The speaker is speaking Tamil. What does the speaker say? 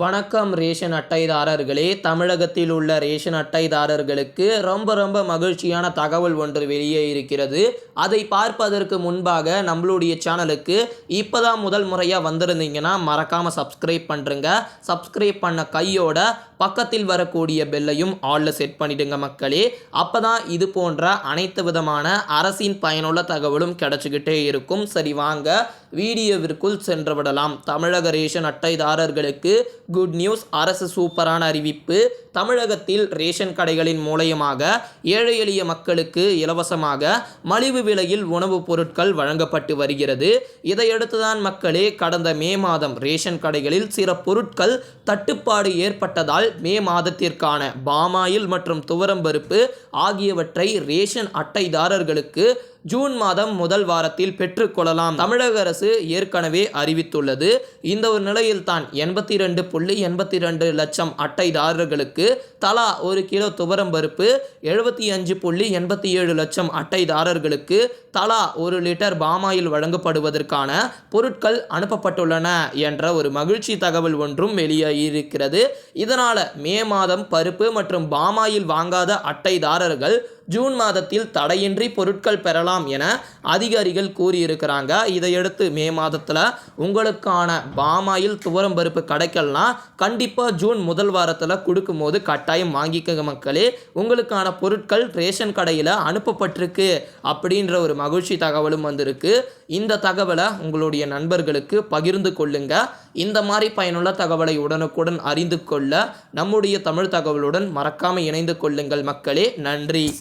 வணக்கம் ரேஷன் அட்டைதாரர்களே. தமிழகத்தில் உள்ள ரேஷன் அட்டைதாரர்களுக்கு ரொம்ப ரொம்ப மகிழ்ச்சியான தகவல் ஒன்று வெளியே இருக்கிறது. அதை பார்ப்பதற்கு முன்பாக நம்மளுடைய சேனலுக்கு இப்போ தான் முதல் முறையாக வந்திருந்தீங்கன்னா மறக்காமல் சப்ஸ்கிரைப் பண்ணுறங்க சப்ஸ்கிரைப் பண்ண கையோட பக்கத்தில் வரக்கூடிய பெல்லையும் ஆலில் செட் பண்ணிடுங்க மக்களே. அப்போ தான் இது போன்ற அனைத்து விதமான அரசின் பயனுள்ள தகவலும் கிடச்சிக்கிட்டே இருக்கும். சரி வாங்க. வீடியோவிற்குள் சென்று விடலாம். தமிழக ரேஷன் அட்டைதாரர்களுக்கு குட் நியூஸ் அரசு சூப்பரான அறிவிப்பு. தமிழகத்தில் ரேஷன் கடைகளின் மூலயமாக ஏழை எளிய மக்களுக்கு இலவசமாக மலிவு விலையில் உணவுப் பொருட்கள் வழங்கப்பட்டு வருகிறது. இதையடுத்துதான் மக்களே கடந்த மே மாதம் ரேஷன் கடைகளில் சில பொருட்கள் தட்டுப்பாடு ஏற்பட்டதால் மே மாதத்திற்கான பாமாயில் மற்றும் துவரம்பருப்பு ஆகியவற்றை ரேஷன் அட்டைதாரர்களுக்கு ஜூன் மாதம் முதல் வாரத்தில் பெற்றுக்கொள்ளலாம். தமிழக அரசு ஏற்கனவே அறிவித்துள்ளது. இந்த ஒரு நிலையில் தான் எண்பத்தி ரெண்டு புள்ளி எண்பத்தி ரெண்டு லட்சம் அட்டைதாரர்களுக்கு தலா ஒரு கிலோ துவரம் பருப்பு எழுபத்தி அஞ்சு புள்ளி எண்பத்தி ஏழு லட்சம் அட்டைதாரர்களுக்கு தலா ஒரு லிட்டர் பாமாயில் வழங்கப்படுவதற்கான பொருட்கள் அனுப்பப்பட்டுள்ளன என்ற ஒரு மகிழ்ச்சி தகவல் ஒன்றும் வெளியாகியிருக்கிறது. இதனால் மே மாதம் பருப்பு மற்றும் பாமாயில் வாங்காத அட்டைதாரர்கள் ஜூன் மாதத்தில் தடையின்றி பொருட்கள் பெறலாம் பெறலாம் என அதிகாரிகள் கூறியிருக்கிறாங்க. இதையடுத்து மே மாதத்தில் உங்களுக்கான பாமாயில் துவரம் பருப்பு கிடைக்கலனா கண்டிப்பாக ஜூன் முதல் வாரத்தில் கொடுக்கும்போது கட்டாயம் வாங்கிக்கங்க மக்களே. உங்களுக்கான பொருட்கள் ரேஷன் கடையில் அனுப்பப்பட்டிருக்கு அப்படின்ற ஒரு மகிழ்ச்சி தகவலும் வந்திருக்கு. இந்த தகவலை உங்களுடைய நண்பர்களுக்கு பகிர்ந்து கொள்ளுங்க. இந்த மாதிரி பயனுள்ள தகவலை உடனுக்குடன் அறிந்து கொள்ள நம்முடைய தமிழ் தகவலுடன் மறக்காமல் இணைந்து கொள்ளுங்கள் மக்களே. நன்றி.